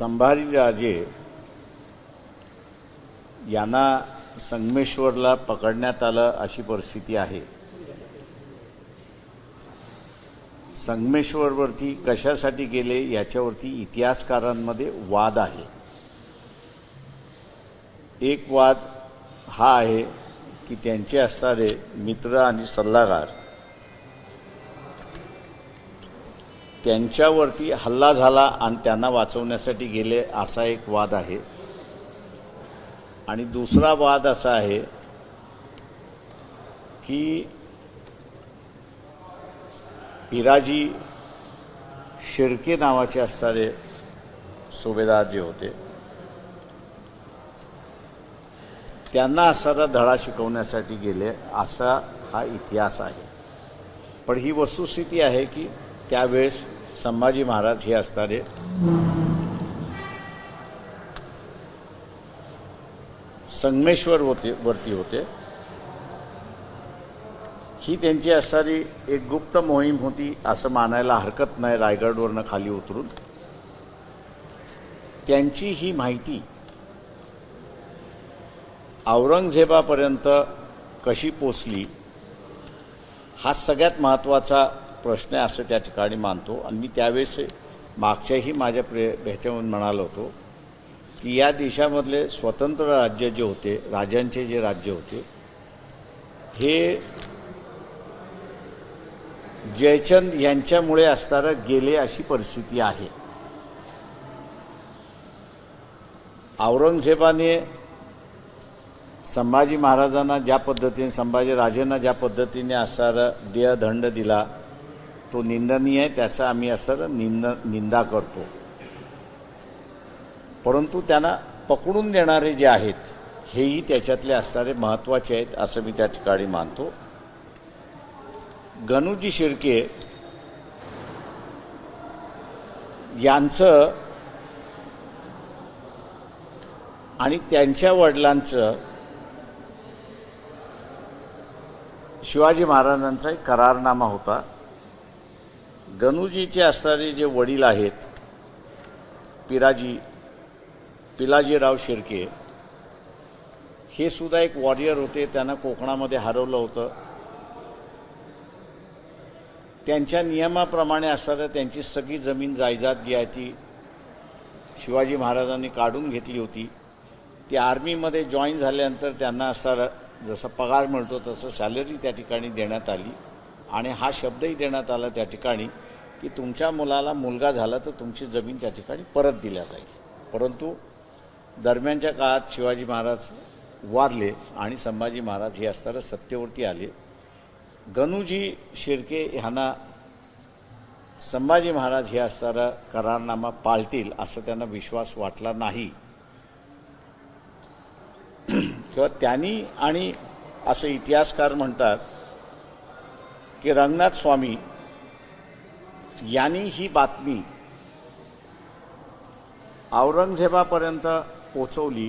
संभाजीराजे यांना संगमेश्वरला पकडण्यात आलं अशी परिस्थिती आहे. संगमेश्वरवरती कशासाठी गेले याच्यावरती इतिहासकारांमध्ये वाद आहे. एक वाद हा आहे की त्यांचे असणारे मित्र आणि सल्लागार त्यांच्यावरती हल्ला झाला आणि त्यांना वाचवण्यासाठी गेले असा एक वाद आहे. आणि दुसरा वाद असा आहे की पिराजी शिर्के नावाचे असणारे सुभेदार जे होते. त्यांना असणारा धडा शिकवण्यासाठी गेले असा हा इतिहास आहे. पण ही वस्तुस्थिती आहे की त्यावेळेस संभाजी महाराज हे असणारे संगमेश्वर होते वरती होते. ही त्यांची असणारी एक गुप्त मोहीम होती असं मानायला हरकत नाही रायगडवरनं खाली उतरून. त्यांची ही माहिती औरंगजेबापर्यंत कशी पोचली हा सगळ्यात महत्त्वाचा प्रश्न आहे असं त्या ठिकाणी मानतो. आणि मी त्यावेळेस मागच्याही माझ्या प्रे भेटेमधून म्हणालो होतो की या देशामधले स्वतंत्र राज्य जे होते राजांचे जे राज्य होते हे जयचंद यांच्यामुळे असणारं गेले अशी परिस्थिती आहे. औरंगजेबाने संभाजी महाराजांना ज्या पद्धतीने संभाजी राजेंना ज्या पद्धतीने असणारा देहदंड दिला तो निंदनीय आहे त्याचा आम्ही असं निंद निंदा करतो. परंतु त्यांना पकडून देणारे जे आहेत हेही त्याच्यातले असणारे महत्त्वाचे आहेत असं मी त्या ठिकाणी मानतो. गणूजी शिर्के यांचं आणि त्यांच्या वडिलांचं शिवाजी महाराजांचा एक करारनामा होता. गणूजीचे असणारे जे वडील आहेत पिराजी पिलाजीराव शिर्के हे सुद्धा एक वॉरियर होते. त्यांना कोकणामध्ये हरवलं होतं. त्यांच्या नियमाप्रमाणे असणाऱ्या त्यांची सगळी जमीन जायदाद जी आहे ती शिवाजी महाराजांनी काढून घेतली होती. ती आर्मीमध्ये जॉईन झाल्यानंतर त्यांना असणारा जसा पगार मिळतो तसं सॅलरी त्या ठिकाणी देण्यात आली. आणि हा शब्दही देण्यात आला त्या ठिकाणी की तुमच्या मुलाला मुलगा झाला तर तुमची जमीन त्या ठिकाणी परत दिल्या जाईल. परंतु दरम्यानच्या काळात शिवाजी महाराज वारले आणि संभाजी महाराज हे असताना सत्तेवरती आले. गणूजी शिर्के ह्यांना संभाजी महाराज हे असताना करारनामा पाळतील असं त्यांना विश्वास वाटला नाही. किंवा त्यांनी आणि असं इतिहासकार म्हणतात की रंगनाथ स्वामी यांनी ही बातमी औरंगजेबापर्यंत पोचवली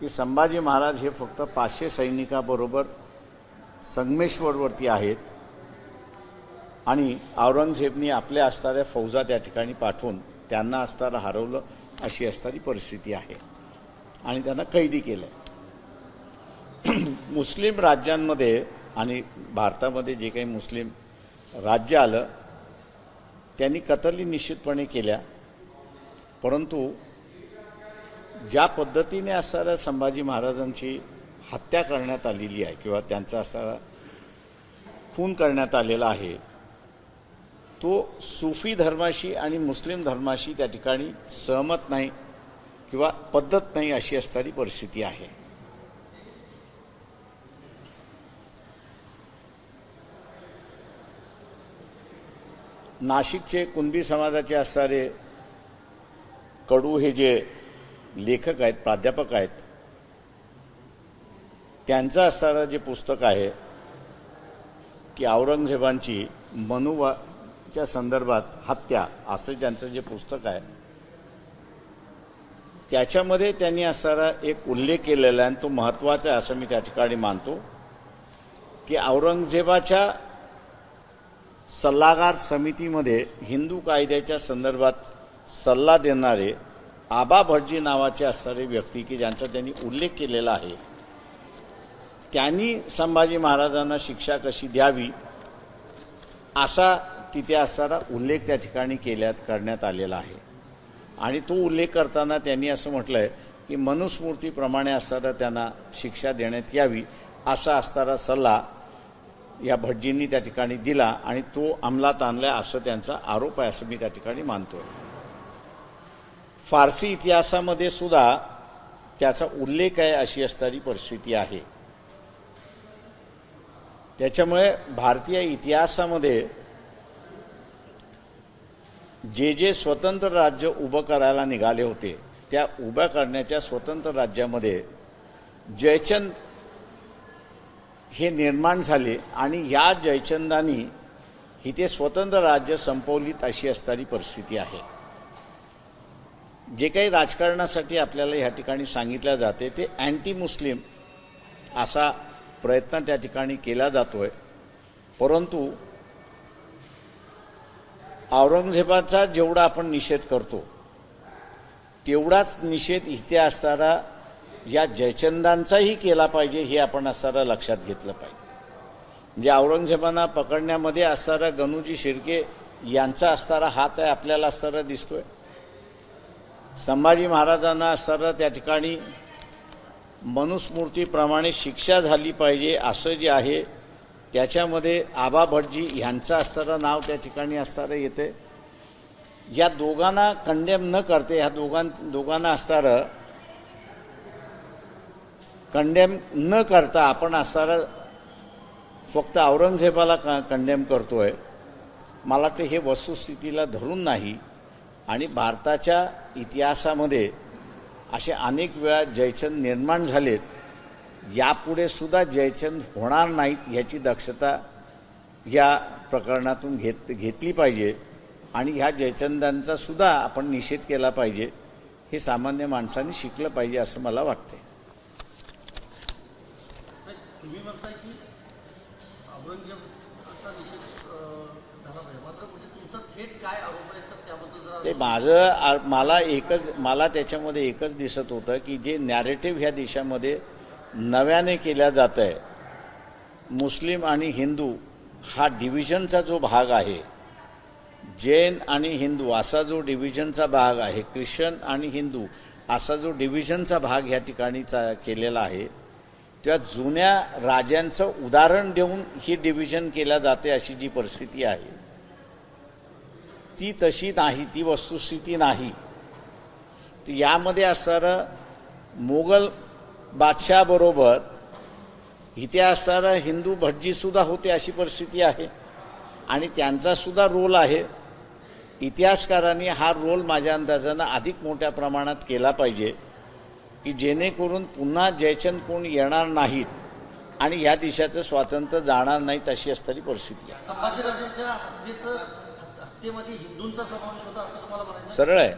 की संभाजी महाराज हे फक्त पाचशे सैनिकाबरोबर संगमेश्वरवरती आहेत आणि औरंगजेबनी आपल्या असणाऱ्या फौजा त्या ठिकाणी पाठवून त्यांना असताना हरवलं अशी असणारी परिस्थिती आहे. आणि त्यांना कैदी केलं मुस्लिम राज्यांमध्ये आणि भारतामध्ये जे काही मुस्लिम राज्य आलं त्यांनी कतली निश्चितपणे केल्या. परंतु ज्या पद्धतीने असणाऱ्या संभाजी महाराजांची हत्या करण्यात आलेली आहे किंवा त्यांचा असणारा खून करण्यात आलेला आहे तो सुफी धर्माशी आणि मुस्लिम धर्माशी त्या ठिकाणी सहमत नाही किंवा पद्धत नाही अशी असणारी परिस्थिती आहे. नाशिकचे कुणबी समाजाचे असणारे कडू हे जे लेखक आहेत प्राध्यापक आहेत त्यांचं असणारं जे पुस्तक आहे की औरंगजेबांची मनुवाच्या संदर्भात हत्या असं ज्यांचं जे पुस्तक आहे त्याच्यामध्ये त्यांनी असणारा एक उल्लेख केलेला आहे आणि तो महत्त्वाचा आहे असं मी त्या ठिकाणी मानतो की औरंगजेबाच्या सल्लागार समितीमध्ये हिंदू कायद्याच्या संदर्भात सल्ला देणारे आबा भटजी नावाचे असणारे व्यक्ती की ज्यांचा त्यांनी उल्लेख केलेला आहे त्यांनी संभाजी महाराजांना शिक्षा कशी द्यावी असा तिथे असणारा उल्लेख त्या ठिकाणी केल्यात करण्यात आलेला आहे. आणि तो उल्लेख करताना त्यांनी असं म्हटलं आहे की मनुस्मृतीप्रमाणे असताना त्यांना शिक्षा देण्यात यावी असा असणारा सल्ला या भटजींनी त्या ठिकाणी दिला आणि तो अंमलात आणला असं त्यांचा आरोप आहे असं मी त्या ठिकाणी मानतो फारसी इतिहासामध्ये सुद्धा त्याचा उल्लेख आहे अशी असणारी परिस्थिती आहे. त्याच्यामुळे भारतीय इतिहासामध्ये जे जे स्वतंत्र राज्य उभं करायला निघाले होते त्या उभ्या करण्याच्या स्वतंत्र राज्यामध्ये जयचंद हे निर्माण झाले आणि या जयचंदानी ही ते स्वतंत्र राज्य संपवलीत अशी असणारी परिस्थिती आहे. जे काही राजकारणासाठी आपल्याला ह्या ठिकाणी सांगितलं जाते ते अँटी मुस्लिम असा प्रयत्न त्या ठिकाणी केला जातो आहे परंतु औरंगजेबाचा जेवढा आपण निषेध करतो तेवढाच निषेध इथे असणारा या जयचंदांचाही केला पाहिजे हे आपण असणारा लक्षात घेतलं पाहिजे. म्हणजे औरंगजेबांना पकडण्यामध्ये असणारा गणूजी शिर्के यांचा असणारा हात आहे आपल्याला असणारा दिसतोय. संभाजी महाराजांना असणारा त्या ठिकाणी मनुस्मृतीप्रमाणे शिक्षा झाली पाहिजे असं जे आहे त्याच्यामध्ये आबा भटजी ह्यांचं असणारं नाव त्या ठिकाणी असणारं येते या दोघांना कंडेम न करते ह्या दोघां दोघांना असणारं कंडेम न करता आपण असणारा फक्त औरंगजेबाला क कंडेम करतो आहे मला ते हे वस्तुस्थितीला धरून नाही. आणि भारताच्या इतिहासामध्ये असे अनेक वेळा जयचंद निर्माण झालेत. यापुढे सुद्धा जयचंद होणार नाहीत ह्याची दक्षता या प्रकरणातून घेत घेतली पाहिजे. आणि ह्या जयचंदांचा सुद्धा आपण निषेध केला पाहिजे. हे सामान्य माणसांनी शिकलं पाहिजे असं मला वाटते तुम्ही म्हणताय की औरंगजेबाचा निषेध झाला पाहिजे. मात्र म्हणजे तुमचा थेट काय आरोप आहे सर? त्याबद्दल जरा ते माझं मला एकच मला त्याच्यामध्ये एकच दिसत होतं की जे नॅरेटिव्ह ह्या देशामध्ये नव्याने केल्या जात आहे मुस्लिम आणि हिंदू हा डिव्हिजनचा जो भाग आहे जैन आणि हिंदू असा जो डिव्हिजनचा भाग आहे ख्रिश्चन आणि हिंदू असा जो डिव्हिजनचा भाग ह्या ठिकाणी चा केलेला आहे त्या जुन्या राजांचं उदाहरण देऊन ही डिव्हिजन केल्या जाते अशी जी परिस्थिती आहे. ती तशी नाही ती वस्तुस्थिती नाही. तर यामध्ये असणारं मोगल बादशाहबरोबर इथे असणारं हिंदू भटजीसुद्धा होते अशी परिस्थिती आहे. आणि त्यांचासुद्धा रोल आहे. इतिहासकारांनी हा रोल माझ्या अंदाजानं अधिक मोठ्या प्रमाणात केला पाहिजे. की जेणेकरून पुन्हा जयचंद कोण येणार नाहीत आणि ह्या देशाचं स्वातंत्र्य जाणार नाहीत अशी असणारी परिस्थिती आहे. सरळ आहे.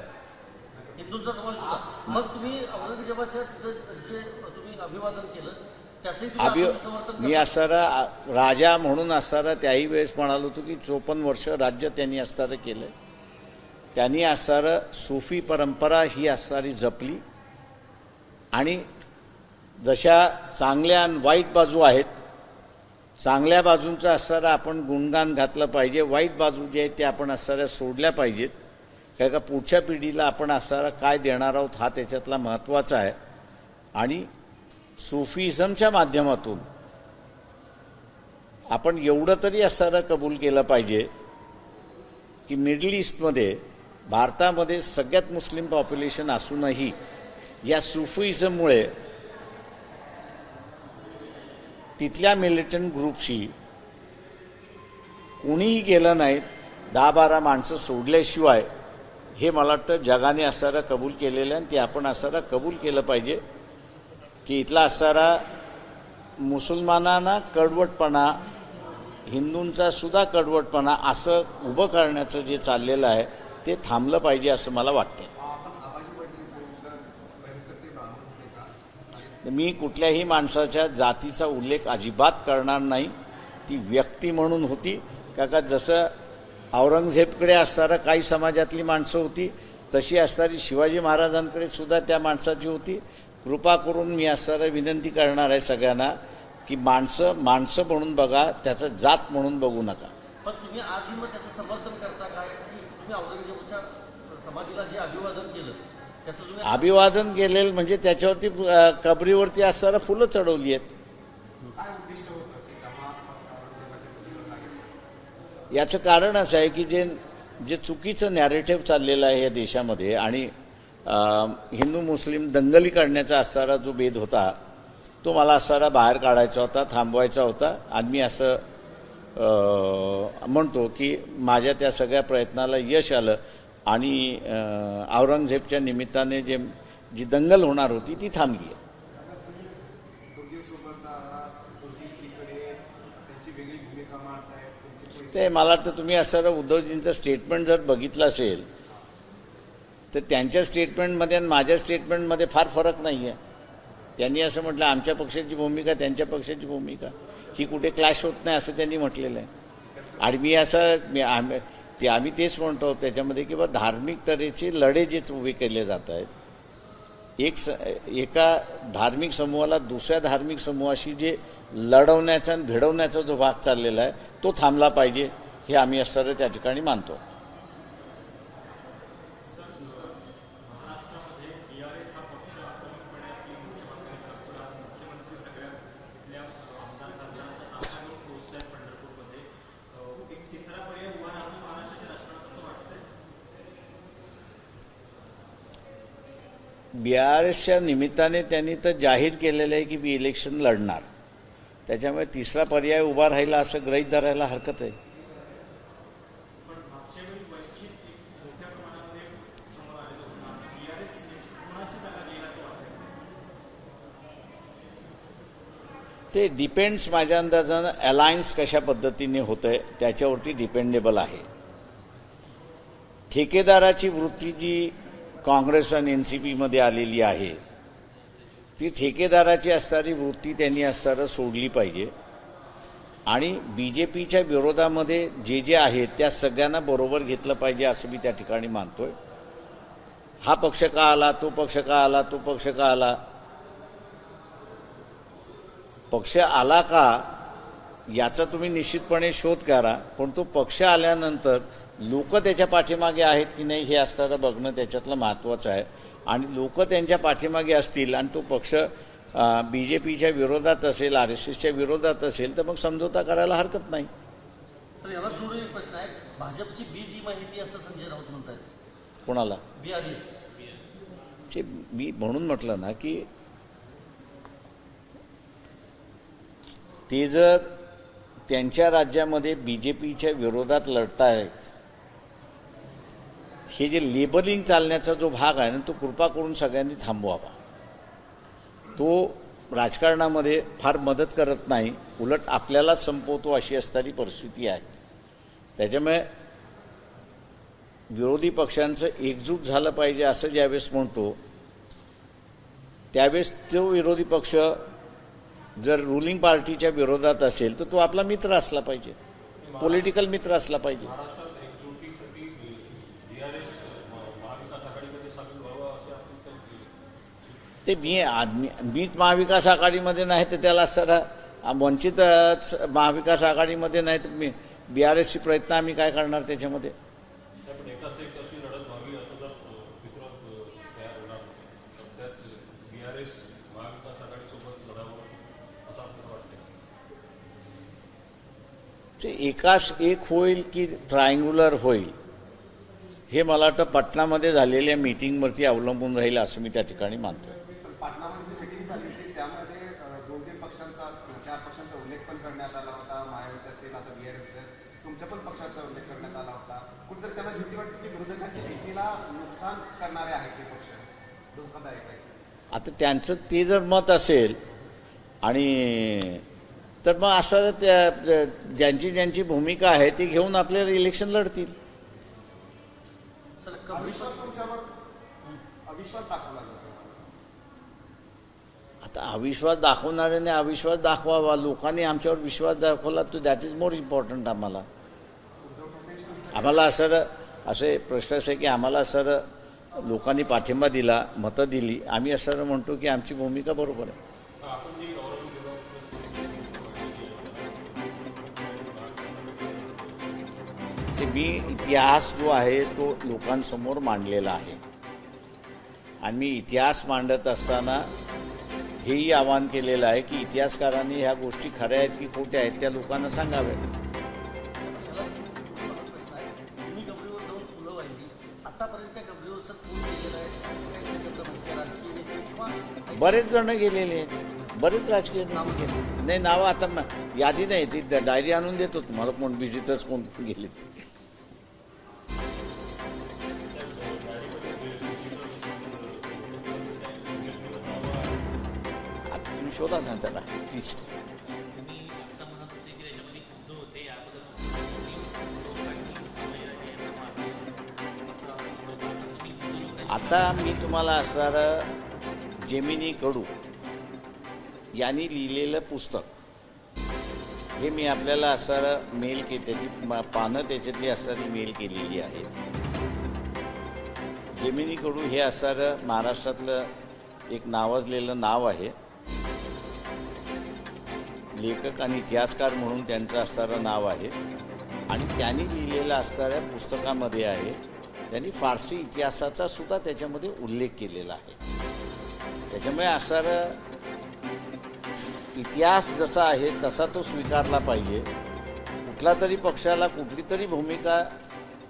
अभि मी? असणारा राजा म्हणून असणारा त्याही वेळेस म्हणालो होतो की चोपन्न वर्ष राज्य त्यांनी असणारं केलं. त्यांनी असणारं सुफी परंपरा ही असणारी जपली. आणि जशा चांगल्या आणि वाईट बाजू आहेत चांगल्या बाजूंचं असणारं आपण गुणगान घातलं पाहिजे वाईट बाजू जे आहेत ते आपण असणाऱ्या सोडल्या पाहिजेत. कारण का पुढच्या पिढीला आपण असणारा काय देणार आहोत हा त्याच्यातला महत्त्वाचा आहे. आणि सुफिझमच्या माध्यमातून आपण एवढं तरी असणारं कबूल केलं पाहिजे की मिडल ईस्टमध्ये भारतामध्ये सगळ्यात मुस्लिम पॉप्युलेशन असूनही या सुफईजमुळे तिथल्या मिलिटंट ग्रुपशी कोणीही गेलं नाहीत दहा बारा माणसं सोडल्याशिवाय हे मला वाटतं जगाने असारा कबूल केलेलं आहे आणि ते आपण असारा कबूल केलं पाहिजे की इथला असारा मुसलमानांना कडवटपणा हिंदूंचा सुद्धा कडवटपणा असं उभं करण्याचं जे चाललेलं आहे ते थांबलं पाहिजे असं मला वाटतं मी कुठल्याही माणसाच्या जातीचा उल्लेख अजिबात करणार नाही. ती व्यक्ती म्हणून होती. का का जसं औरंगजेबकडे असणारं काही समाजातली माणसं होती तशी असणारी शिवाजी महाराजांकडे सुद्धा त्या माणसाची होती. कृपा करून मी असणारा विनंती करणार आहे सगळ्यांना की माणसं माणसं म्हणून बघा त्याचं जात म्हणून बघू नका. पण तुम्ही आज समर्थन करता काय? तुम्ही समाधीला जे अभिवादन केलं अभिवादन केलेलं म्हणजे त्याच्यावरती कबरीवरती असणारा फुलं चढवली आहेत. याचं कारण असं आहे की जे जे चुकीचं नॅरेटिव्ह चाललेलं आहे या देशामध्ये आणि अ, हिंदू मुस्लिम दंगली करण्याचा असणारा जो भेद होता तो मला असणारा बाहेर काढायचा होता थांबवायचा होता. आणि मी असं अ, म्हणतो की माझ्या त्या सगळ्या प्रयत्नाला यश आलं. आणि अ, औरंगजेबच्या निमित्ताने जे जी दंगल होणार होती ती थांबली आहे. ते मला वाटतं तुम्ही असं उद्धवजींचं स्टेटमेंट जर बघितलं असेल तर त्यांच्या स्टेटमेंटमध्ये आणि माझ्या स्टेटमेंटमध्ये फार फरक नाही आहे त्यांनी असं म्हटलं आमच्या पक्षाची भूमिका त्यांच्या पक्षाची भूमिका. ही कुठे क्लॅश होत नाही असं त्यांनी म्हटलेलं आहे. आणि मी असं ते आम्ही तेच म्हणतो त्याच्यामध्ये की बा धार्मिक तऱ्हेचे लढे जेच उभे केले जात आहेत एक स एका धार्मिक समूहाला दुसऱ्या धार्मिक समूहाशी जे लढवण्याचा आणि भिडवण्याचा जो भाग चाललेला आहे तो थांबला पाहिजे हे आम्ही असणारे त्या ठिकाणी मानतो. बी आर एसच्या निमित्ताने त्यांनी तर जाहीर केलेलं आहे की मी इलेक्शन लढणार. त्याच्यामुळे तिसरा पर्याय उभा राहिला असं गृहीत धरायला हरकत आहे. ते डिपेंड्स माझ्या अंदाजानं अलायन्स कशा पद्धतीने होतं आहे त्याच्यावरती डिपेंडेबल आहे. ठेकेदाराची वृत्ती जी काँग्रेस आणि एन सी पीमध्ये आलेली आहे. ती ठेकेदाराची असणारी वृत्ती त्यांनी असणारं सोडली पाहिजे. आणि बी जे पीच्या विरोधामध्ये जे जे आहेत त्या सगळ्यांना बरोबर घेतलं पाहिजे असं मी त्या ठिकाणी मानतो आहे हा पक्ष का आला तो पक्ष का आला तो पक्ष का आला? पक्ष आला का? याचा तुम्ही निश्चितपणे शोध करा. पण तो पक्ष आल्यानंतर लोक त्याच्या पाठीमागे आहेत की नाही हे असणारं बघणं त्याच्यातलं महत्त्वाचं आहे. आणि लोक त्यांच्या पाठीमागे असतील आणि तो पक्ष बी जे पीच्या विरोधात असेल आर एस एसच्या विरोधात असेल तर मग समझोता करायला हरकत नाही. प्रश्न आहे. भाजपची बी टीम आहे ती असं संजय राऊत म्हणतात कोणाला? मी म्हणून म्हटलं ना की ते जर त्यांच्या राज्यामध्ये बी जे पीच्या विरोधात लढतायत हे जे लेबलिंग चालण्याचा जो भाग आहे ना तो कृपा करून सगळ्यांनी थांबवावा. तो राजकारणामध्ये फार मदत करत नाही उलट आपल्याला संपवतो अशी असणारी परिस्थिती आहे. त्याच्यामुळे विरोधी पक्षांचं एकजूट झालं पाहिजे असं ज्यावेळेस म्हणतो त्यावेळेस तो विरोधी पक्ष जर रुलिंग पार्टीच्या विरोधात असेल तर तो आपला मित्र असला पाहिजे. पॉलिटिकल मित्र असला पाहिजे महाराष्ट्रात एकजुटीसाठी बीआरएस महाविकास आघाडीमध्ये सामील व्हावं असे आपण काही ते मी आदमी मीच महाविकास आघाडीमध्ये नाही तर त्याला सर वंचित महाविकास आघाडीमध्ये नाही तर मी बी आर एसची प्रयत्न आम्ही काय करणार त्याच्यामध्ये? ते एकास एक होईल की ट्रायंग्युलर होईल? हे मला वाटतं पटनामध्ये झालेल्या मीटिंगवरती अवलंबून राहील असं मी त्या ठिकाणी मानतो आता त्यांचं ते जर मत असेल आणि तर मग असं त्या ज्यांची ज्यांची भूमिका आहे ती घेऊन आपल्याला इलेक्शन लढतील. अविश्वास तुमच्यावर अविश्वास दाखवला जातो आता अविश्वास दाखवणाऱ्याने अविश्वास दाखवावा. लोकांनी आमच्यावर विश्वास दाखवला तर दॅट इज मोर इम्पॉर्टंट आम्हाला. आम्हाला सर असे प्रश्न असे की आम्हाला सर लोकांनी पाठिंबा दिला मतं दिली. आम्ही असं म्हणतो की आमची भूमिका बरोबर आहे. ते मी इतिहास जो आहे तो लोकांसमोर मांडलेला आहे. आणि मी इतिहास मांडत असताना हेही आवाहन केलेलं आहे की इतिहासकारांनी ह्या गोष्टी खऱ्या आहेत की खोट्या आहेत त्या लोकांना सांगाव्यात. बरेच जण गेलेले आहेत. बरेच राजकीय नेते गेले. नाही नावं आता यादी नाही. ती डायरी आणून देतो. तुम्हाला कोण विजिटर्स कोण गेले आता तुम्ही खुद्द लोकांची आता मी तुम्हाला असणारं जेमिनी कडू यांनी लिहिलेलं पुस्तक हे मी आपल्याला असणारं मेल के त्याची पानं त्याच्यातली असणारी मेल केलेली आहे. जेमिनी कडू हे असणारं महाराष्ट्रातलं एक नावाजलेलं नाव आहे. लेखक आणि इतिहासकार म्हणून त्यांचं असणारं नाव आहे. आणि त्यांनी लिहिलेलं असणाऱ्या पुस्तकामध्ये आहे त्यांनी फारसी इतिहासाचा सुद्धा त्याच्यामध्ये उल्लेख केलेला आहे. त्याच्यामुळे असणारं इतिहास जसा आहे तसा तो स्वीकारला पाहिजे. कुठला तरी पक्षाला कुठली तरी भूमिका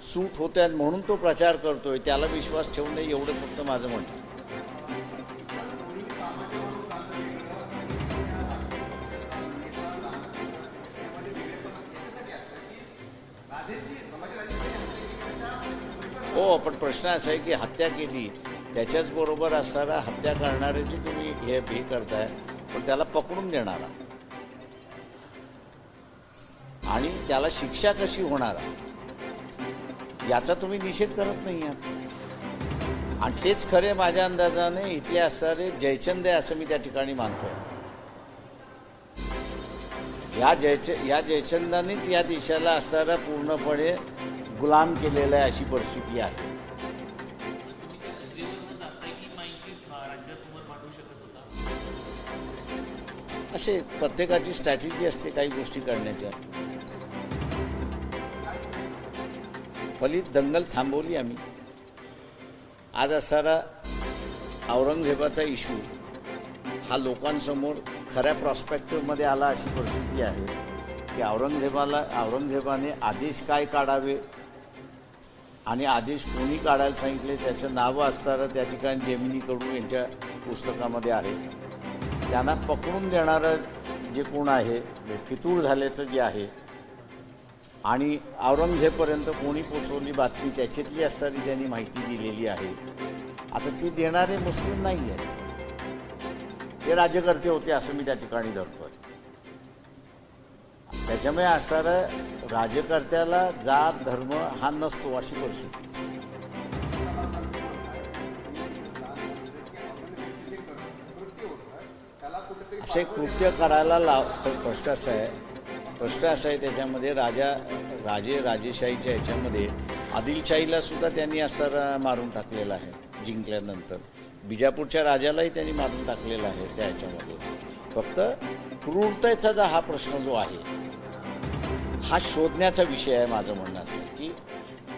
सूट होत्या म्हणून तो प्रचार करतोय त्याला विश्वास ठेवू नये एवढं फक्त माझं म्हणणं हो पण प्रश्न असा आहे की हत्या केली त्याच्याच बरोबर असणारा हत्या करणारे तुम्ही हे हे करताय पण त्याला पकडून देणारा. आणि त्याला शिक्षा कशी होणार? याचा तुम्ही निषेध करत नाही आहात. आणि तेच खरे माझ्या अंदाजाने इथले असणारे जयचंद आहे असं मी त्या ठिकाणी मानतो या जयच या जयचंदानेच या देशाला असणारा पूर्णपणे गुलाम केलेलं आहे अशी परिस्थिती आहे. असे प्रत्येकाची स्ट्रॅटेजी असते काही गोष्टी करण्याच्या फलित दंगल थांबवली आम्ही. आज असणारा औरंगजेबाचा इशू हा लोकांसमोर खऱ्या प्रॉस्पेक्टिव्हमध्ये आला अशी परिस्थिती आहे. की औरंगजेबाला औरंगजेबाने आदेश काय काढावे? आणि आदेश कोणी काढायला सांगितले त्याचं नावं असणारं त्या ठिकाणी जेमिनी कडू यांच्या पुस्तकामध्ये आहे. त्यांना पकडून देणारं जे कोण आहे फितूर झाल्याचं जे आहे आणि औरंगजेबपर्यंत कोणी पोचवली बातमी त्याच्यातली असणारी त्यांनी माहिती दिलेली आहे. आता ती देणारे मुस्लिम नाही आहेत ते राज्यकर्ते होते असं मी त्या ठिकाणी धरतोय. त्याच्यामुळे असणारं राज्यकर्त्याला जात धर्म हा नसतो अशी परिस्थिती. असे कृत्य करायला लाव प्रश्न असा आहे. प्रश्न असा आहे त्याच्यामध्ये राजा राजे राजेशाहीच्या ह्याच्यामध्ये आदिलशाहीला सुद्धा त्यांनी असर मारून टाकलेला आहे जिंकल्यानंतर. बिजापूरच्या राजालाही त्यांनी मारून टाकलेला आहे त्या ह्याच्यामध्ये फक्त क्रूरतेचा जो हा प्रश्न जो आहे हा शोधण्याचा विषय आहे माझं म्हणणं असं की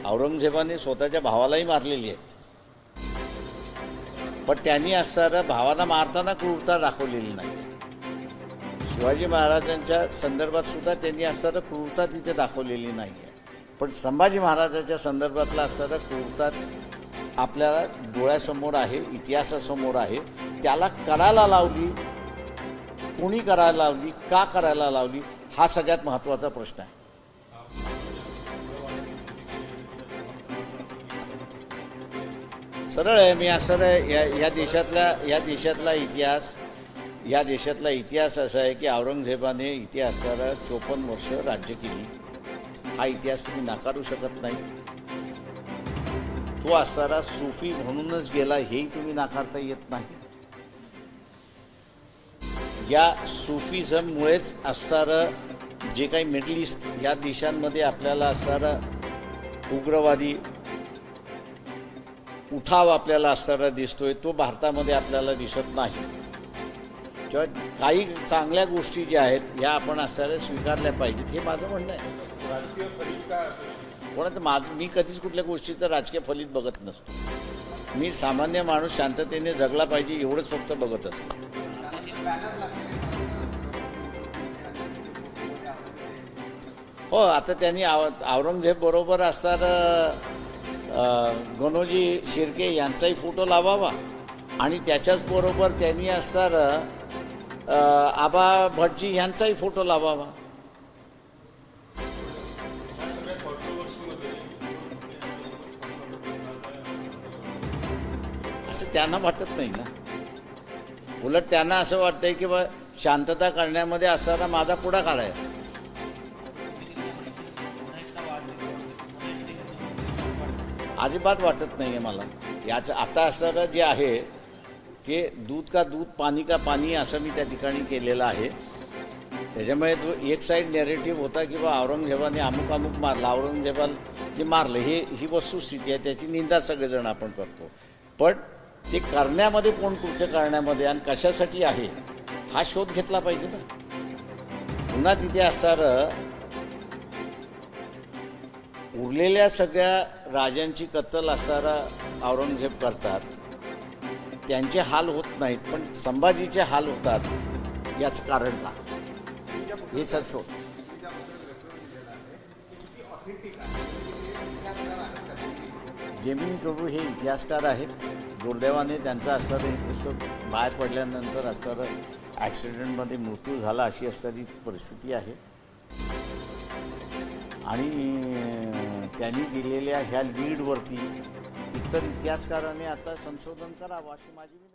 औरंगजेबाने स्वतःच्या भावालाही मारलेली आहे. पण त्यांनी असणारं भावाला मारताना क्रूरता दाखवलेली नाही. शिवाजी महाराजांच्या संदर्भात सुद्धा त्यांनी असणारं क्रूरता तिथे दाखवलेली नाही आहे. पण संभाजी महाराजांच्या संदर्भातला असणारं क्रूरता आपल्याला डोळ्यासमोर आहे इतिहासासमोर आहे. त्याला करायला लावली कोणी करायला लावली का करायला लावली हा सगळ्यात महत्त्वाचा प्रश्न आहे. सरळ आहे मी असं या या देशातला या देशातला इतिहास या देशातला इतिहास असा आहे की औरंगजेबाने इथे असणारा चोपन्न वर्ष राज्य केली. हा इतिहास तुम्ही नाकारू शकत नाही. तो असणारा सुफी म्हणूनच गेला हेही तुम्ही नाकारता येत नाही. या सुफिझममुळेच असणारं जे काही मिडल ईस्ट या देशांमध्ये आपल्याला असणारं उग्रवादी उठाव आपल्याला असताना दिसतोय तो भारतामध्ये आपल्याला दिसत नाही. किंवा काही चांगल्या गोष्टी ज्या आहेत ह्या आपण असणाऱ्या स्वीकारल्या पाहिजेत हे माझं म्हणणं आहे. कोणाचं माझं मी कधीच कुठल्या गोष्टीचं राजकीय फलित बघत नसतो. मी सामान्य माणूस शांततेने जगला पाहिजे एवढंच फक्त बघत असतो. हो आता त्यांनी आव औरंगजेब बरोबर असणारा गणोजी शिर्के यांचाही फोटो लावावा. आणि त्याच्याचबरोबर त्यांनी असणारं आबा भटजी यांचाही फोटो लावावा. असं त्यांना वाटत नाही ना. उलट त्यांना असं वाटतंय की बा शांतता करण्यामध्ये असताना माझा पुढाकार आहे. अजिबात वाटत नाही आहे मला. याचं आता असं जे आहे की दूध का दूध पाणी का पाणी असं मी त्या ठिकाणी केलेलं आहे. त्याच्यामुळे तो एक साईड नेरेटिव्ह होता की बा औरंगजेबाने अमुक अमुक मारला. औरंगजेबाने जे मारलं हे ही वस्तुस्थिती आहे त्याची निंदा सगळेजण आपण करतो. पण ते करण्यामध्ये कोण कृत्य करण्यामध्ये आणि कशासाठी आहे हा शोध घेतला पाहिजे ना. पुन्हा तिथे असणारं उरलेल्या सगळ्या राजांची कत्तल असणारा औरंगजेब करतात. त्यांचे हाल होत नाहीत पण संभाजीचे हाल होतात याचं कारण का? हे सर शोध. जेमिनी कडू हे इतिहासकार आहेत. दुर्दैवाने त्यांचं असणारं हे पुस्तक बाहेर पडल्यानंतर असणारं ॲक्सिडेंटमध्ये मृत्यू झाला अशी असणारी परिस्थिती आहे. आणि त्यांनी दिलेल्या ह्या लीडवरती इतर इतिहासकारांनी आता संशोधन करावं अशी माझी